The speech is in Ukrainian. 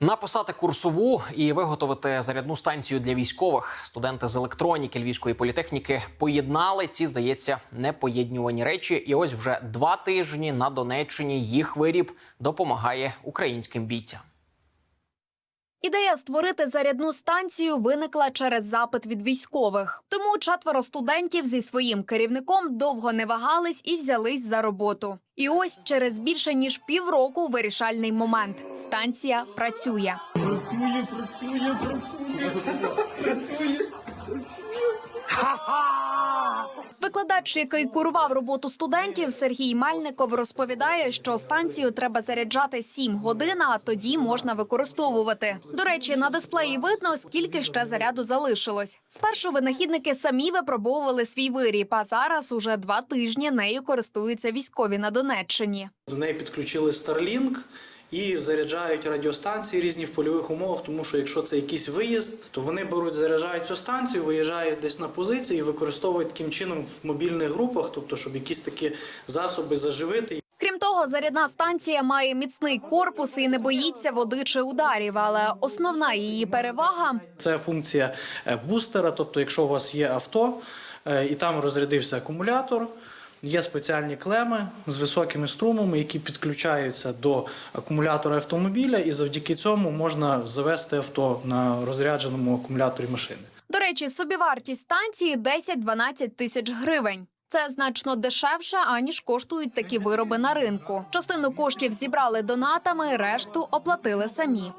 Написати курсову і виготовити зарядну станцію для військових. Студенти з електроніки Львівської політехніки поєднали ці, здається, непоєднювані речі. І ось вже два тижні на Донеччині їх виріб допомагає українським бійцям. Ідея створити зарядну станцію виникла через запит від військових. Тому четверо студентів зі своїм керівником довго не вагались і взялись за роботу. І ось через більше ніж півроку вирішальний момент. Станція працює. Працює, працює, працює, працює. Викладач, який курував роботу студентів, Сергій Мальников розповідає, що станцію треба заряджати 7 годин, а тоді можна використовувати. До речі, на дисплеї видно, скільки ще заряду залишилось. Спершу винахідники самі випробовували свій виріб, а зараз уже два тижні нею користуються військові на Донеччині. До неї підключили Starlink і заряджають радіостанції різні в польових умовах, тому що якщо це якийсь виїзд, то вони беруть, заряджають цю станцію, виїжджають десь на позиції і використовують таким чином в мобільних групах, тобто щоб якісь такі засоби заживити. Крім того, зарядна станція має міцний корпус і не боїться води чи ударів. Але основна її перевага Це функція е, бустера, тобто, якщо у вас є авто е, і там розрядився акумулятор. Є спеціальні клеми з високими струмами, які підключаються до акумулятора автомобіля, і завдяки цьому можна завести авто на розрядженому акумуляторі машини. До речі, собівартість станції 10-12 тисяч гривень. Це значно дешевше, аніж коштують такі вироби на ринку. Частину коштів зібрали донатами, решту оплатили самі.